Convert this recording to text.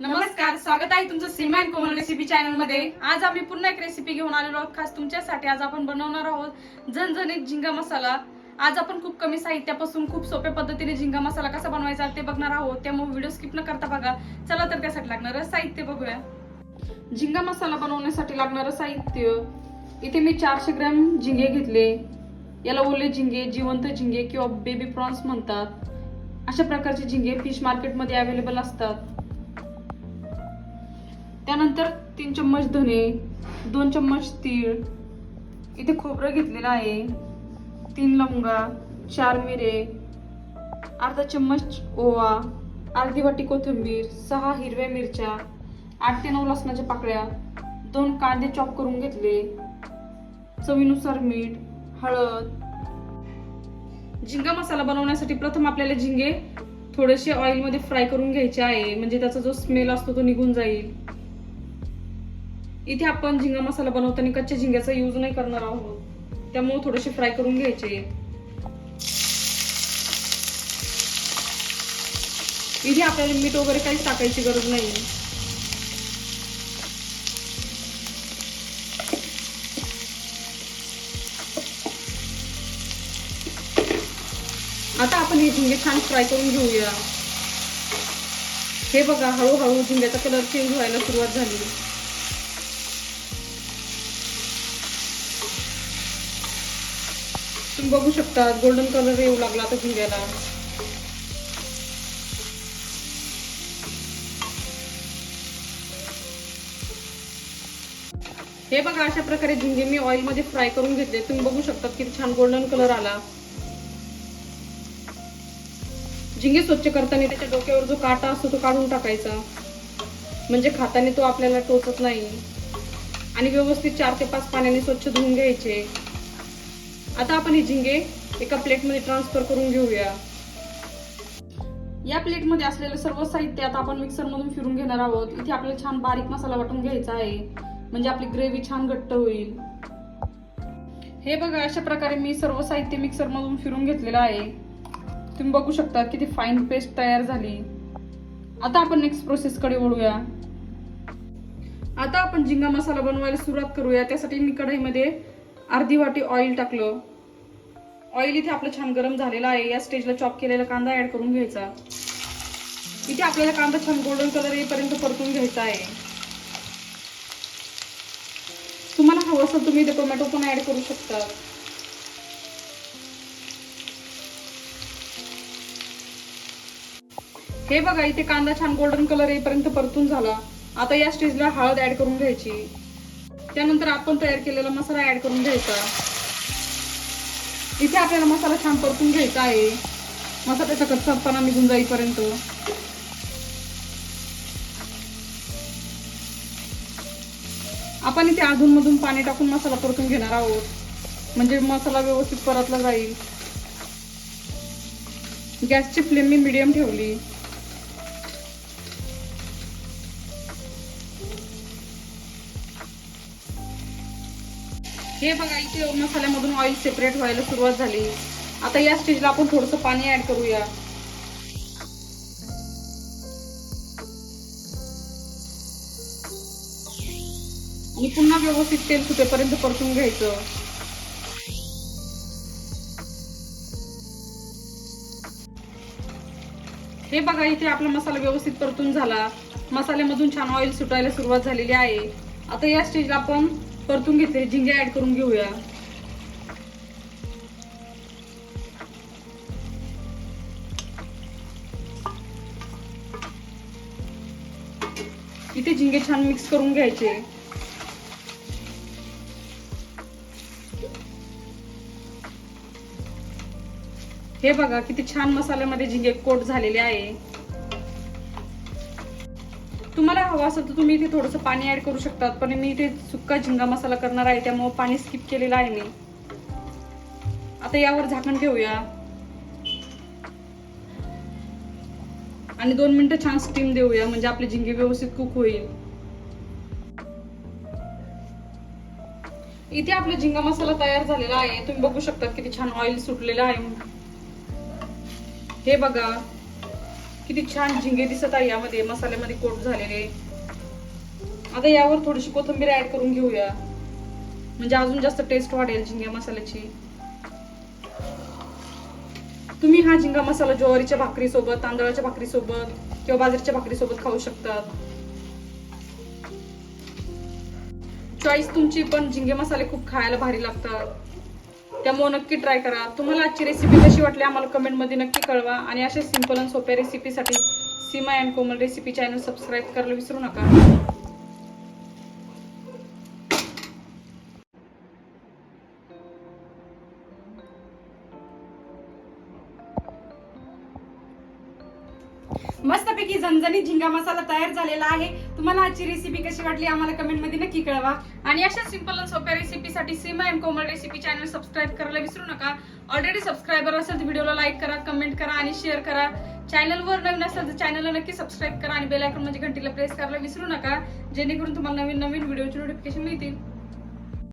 नमस्कार स्वागत आहे तुमचं सीमा कोमल रेसिपी चॅनलमध्ये. आज आम्ही पुन्हा एक रेसिपी घेऊन आलेलो आहोत. खास तुमच्यासाठी आज आपण बनवणार आहोत झणझणीत झिंगा मसाला. आज आपण खूप कमी साहित्यापासून खूप सोप्या पद्धतीने झिंगा मसाला कसा बनवायचा ते बघणार आहोत. त्यामुळे व्हिडिओ स्किप न करता बघा. चला तर त्यासाठी लागणारं साहित्य बघूया. झिंगा मसाला बनवण्यासाठी लागणारं साहित्य. इथे मी चारशे ग्रॅम झिंगे घेतले. याला ओले झिंगे जिवंत झिंगे किंवा बेबी प्रॉन्स म्हणतात. अशा प्रकारचे झिंगे फिश मार्केटमध्ये अवेलेबल असतात. त्यानंतर तीन चम्मच धने दोन चम्मच तीळ इथे खोबरं घेतलेलं आहे तीन लवंगा चार मिरे अर्धा चम्मच ओवा अर्धी वाटी कोथिंबीर सहा हिरव्या मिरच्या आठ ते नऊ लसणाच्या पाकळ्या दोन कांदे चॉप करून घेतले चवीनुसार मीठ हळद. झिंगा मसाला बनवण्यासाठी प्रथम आपल्याला झिंगे थोडेसे ऑइलमध्ये फ्राय करून घ्यायचे आहे म्हणजे त्याचा जो स्मेल असतो तो निघून जाईल. इथे आपण झिंगा मसाला बनवताना कच्च्या झिंग्याचा यूज नाही करणार आहोत. त्यामुळे थोडेसे फ्राय करून घ्यायचे. इथे आपल्याला मीठ वगैरे काहीच टाकायची गरज नाही. आता आपण हे झिंगे छान फ्राय करून घेऊया. हे बघा हळूहळू झिंग्याचा कलर चेंज व्हायला सुरुवात झाली. तुम्ही बघू शकता गोल्डन कलर येऊ लागला आता झिंग्याला हे बघा अशा प्रकारे झिंगे मी ऑइलमध्ये फ्राय करून घेतले. तुम्ही बघू शकता किती छान गोल्डन कलर आला. झिंगे स्वच्छ करताना त्याच्या डोक्यावर जो काटा असतो तो काढून टाकायचा. म्हणजे खाताने तो आपल्याला टोचत नाही. आणि व्यवस्थित चार ते पाच पाण्याने स्वच्छ धुवून घ्यायचे. आता आपण हे झिंगे एका प्लेटमध्ये ट्रान्सफर करून घेऊया. या प्लेटमध्ये असलेलं सर्व साहित्य आता आपण मिक्सरमधून फिरून घेणार आहोत. इथे आपल्याला छान बारीक मसाला वाटून घ्यायचा आहे. म्हणजे आपली ग्रेव्ही छान घट्ट होईल. हे बघा अशा प्रकारे मी सर्व साहित्य मिक्सरमधून फिरून घेतलेलं आहे. तुम्ही बघू शकता किती फाईन पेस्ट तयार झाली. आता आपण नेक्स्ट प्रोसेसकडे वळूया. आता आपण झिंगा मसाला बनवायला सुरुवात करूया. त्यासाठी मी कढईमध्ये अर्धी वाटी ऑइल टाकलं. ऑइल इथे आपलं छान गरम झालेलं आहे. या स्टेजला चॉप केलेला कांदा ऍड करून घ्यायचा. इथे आपल्याला कांदा छान गोल्डन कलर येईपर्यंत परतून घ्यायचा आहे. तुम्हाला हवं असेल तुम्ही इथे टोमॅटो पण ऍड करू शकता. हे बघा इथे कांदा छान गोल्डन कलर येईपर्यंत परतून झाला. आता या स्टेजला हळद ऍड करून घ्यायची. त्यानंतर आपण तयार केलेला मसाला ऍड करून घ्यायचा. इथे आपल्याला मसाला छान परतून घ्यायचा आहे. मसाल्याचा कच्चापणा निघून जाईपर्यंत. आपण इथे अधून मधून पाणी टाकून मसाला परतून घेणार आहोत. म्हणजे मसाला व्यवस्थित परतला जाईल. गॅसची फ्लेम मी मिडियम ठेवली. हे बघा इथे मसाल्यामधून ऑइल सेपरेट व्हायला सुरुवात झाली. आता या स्टेजला आपण थोडंसं पाणी ऍड करूया. आणि पुन्हा व्यवस्थित तेल सुटेपर्यंत परतून घ्यायचं. हे बघा इथे आपला मसाला व्यवस्थित परतून झाला. मसाल्यामधून छान ऑइल सुटायला सुरुवात झालेली आहे. आता या स्टेजला आपण परतून घेते झिंगे ऍड करून घेऊया. इथे झिंगे छान मिक्स करून घ्यायचे. हे बघा किती छान मसाल्यामध्ये झिंगे कोट झालेले आहे. तुम्हाला हवं असेल तर तुम्ही इथे थोडंसं पाणी ऍड करू शकतात पण मी इथे सुक्का झिंगा मसाला करणार आहे त्यामुळे पाणी स्किप केलेलं आहे मी. आता यावर झाकण ठेवूया. आणि दोन मिनिटं छान स्टीम देऊया म्हणजे आपले झिंगे व्यवस्थित कुक होईल. इथे आपला झिंगा मसाला तयार झालेला आहे. तुम्ही बघू शकता किती छान ऑइल सुटलेलं आहे. हे बघा. किती छान झिंगे दिसत आहे यामध्ये मसाल्यामध्ये कोट झालेले. आता यावर थोडीशी कोथिंबीर ऍड करून घेऊया. म्हणजे अजून जास्त टेस्ट वाढेल झिंग्या मसाल्याची. तुम्ही हा झिंगा मसाला ज्वारीच्या भाकरी सोबत तांदळाच्या भाकरी सोबत किंवा बाजरीच्या भाकरी सोबत खाऊ शकतात. चॉईस तुमची पण झिंगे मसाले खूप खायला भारी लागतात. त्यामुळे नक्की ट्राय करा. तुम्हाला आजची रेसिपी कशी वाटली आम्हाला कमेंटमध्ये नक्की कळवा. आणि अशा सिंपल आणि सोप्या रेसिपीसाठी Seema and Komal recipe channel subscribe करायला विसरू नका. मस्तपैकी झणझणीत झिंगा मसाला तयार झालेला आहे. तुम्हाला आजची रेसिपी कशी वाटली आम्हाला कमेंटमध्ये नक्की कळवा. आणि अशा सिंपल आणि सोप्या रेसिपीसाठी Seema M Komal recipe channel subscribe करायला विसरू नका. ऑलरेडी सबस्क्रायबर असेल तर व्हिडिओला लाईक करा कमेंट करा आणि शेअर करा. चॅनलवर नवीन असेल तर चॅनलला नक्की सबस्क्राईब करा आणि बेल आयकॉन म्हणजे घंटीला प्रेस करायला विसरू नका. जेणेकरून तुम्हाला नवीन नवीन व्हिडिओची नोटिफिकेशन मिळतील.